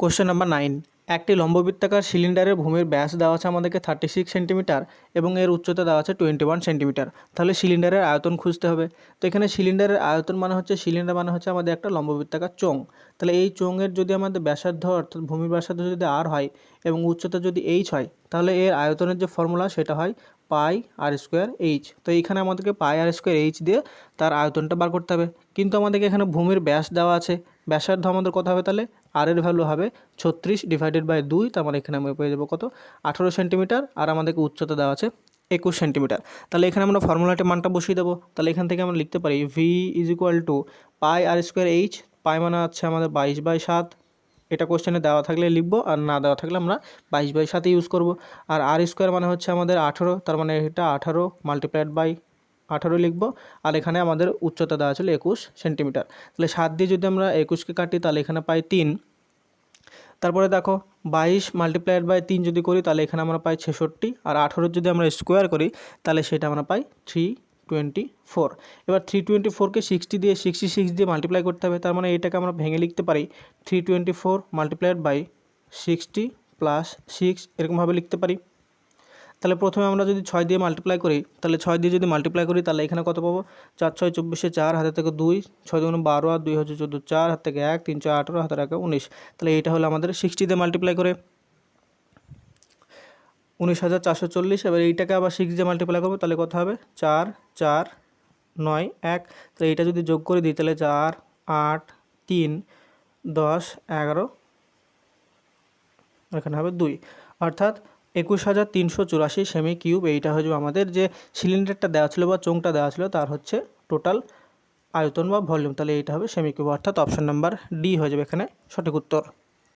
Question number nine একটি লম্ববৃত্তাকার সিলিন্ডারের ভূমির ব্যাস দেওয়া আছে আমাদেরকে থার্টি সিক্স সেন্টিমিটার এবং এর উচ্চতা দেওয়া আছে টোয়েন্টি ওয়ান সেন্টিমিটার তাহলে সিলিন্ডারের আয়তন খুঁজতে হবে। তো এখানে সিলিন্ডারের আয়তন মানে হচ্ছে, সিলিন্ডার মানে হচ্ছে আমাদের একটা লম্ববৃত্তাকার চোঙ। তাহলে এই চোঙের যদি আমাদের ব্যাসার্ধ অর্থাৎ ভূমির ব্যাসার্ধ যদি আর হয় এবং উচ্চতা যদি এইচ হয় তাহলে এর আয়তনের যে ফর্মুলা সেটা হয় পাই আর স্কোয়ার এইচ তো এইখানে আমাদেরকে পাই আর স্কোয়ার এইচ দিয়ে তার আয়তনটা বার করতে হবে। কিন্তু আমাদেরকে এখানে ভূমির ব্যাস দেওয়া আছে। ব্যাসার্ধ আমাদের কত হবে তাহলে? আর এর ভ্যালু হবে ছত্রিশ ডিভাইডেড বাই দুই, তার মানে এখানে আমরা পেয়ে যাব কত? আঠেরো সেন্টিমিটার আর আমাদেরকে উচ্চতা দেওয়া আছে একুশ সেন্টিমিটার তাহলে এখানে আমরা ফর্মুলাটি মানটা বসিয়ে দেবো। তাহলে এখান থেকে আমরা লিখতে পারি V is equal to pi r square h pi মানে হচ্ছে আমাদের বাইশ বাই সাত। এটা কোশ্চেনে দেওয়া থাকলে লিখব আর না দেওয়া থাকলে আমরা বাইশ বাই সাথে ইউজ করব। আর আর স্কোয়ার মানে হচ্ছে আমাদের আঠেরো, তার মানে এটা আঠারো মাল্টিপ্লাইড বাই আঠারো লিখব। আর এখানে আমাদের উচ্চতা দেওয়া ছিল একুশ সেন্টিমিটার তাহলে সাত দিয়ে যদি আমরা একুশকে কাটি তাহলে এখানে পাই তিন। তারপরে দেখো বাইশ মাল্টিপ্লাইড বাই তিন যদি করি তাহলে এখানে আমরা পাই ছেষট্টি। আর আঠেরোর যদি আমরা স্কোয়ার করি তাহলে সেটা আমরা পাই থ্রি টোয়েন্টি ফোর এবার থ্রি টোয়েন্টি ফোরকে সিক্সটি দিয়ে সিক্সটি সিক্স দিয়ে মাল্টিপ্লাই করতে হবে, তার মানে এটাকে আমরা ভেঙে লিখতে পারি three twenty four multiplied by sixty plus six এরকমভাবে লিখতে পারি। তাহলে প্রথমে আমরা যদি ছয় দিয়ে মাল্টিপ্লাই করি, তাহলে ছয় দিয়ে যদি মাল্টিপ্লাই করি, তাহলে এখানে কত পাবো? চার, ছয়, চব্বিশে চার হাতে থেকে দুই, ছয় দুগুণ বারো, আর দুই হচ্ছে চোদ্দ, চার হাত থেকে এক, তিন, ছয়, আঠেরো, হাতের একে উনিশ। তাহলে এইটা হলো আমাদের সিক্সটি দিয়ে মাল্টিপ্লাই করে। উনিশ হাজার চারশো চল্লিশ। এবার এইটাকে আবার সিক্স দিয়ে মাল্টিপ্লাই করব, তাহলে কত হবে? চার চার, নয়, এক। তাহলে এইটা যদি যোগ করে দিই, তাহলে চার, আট, তিন, দশ, এগারো, এখানে হবে দুই। অর্থাৎ একুশ হাজার তিনশো চুরাশি সেমি কিউব এইটা হচ্ছে আমাদের যে সিলিন্ডারটা দেওয়া ছিল বা চোঙটা দেওয়া ছিল, তার হচ্ছে টোটাল আয়তন বা ভলিউম তাহলে এইটা হবে সেমি কিউব অর্থাৎ অপশন নাম্বার ডি হয়ে যাবে এখানে সঠিক উত্তর।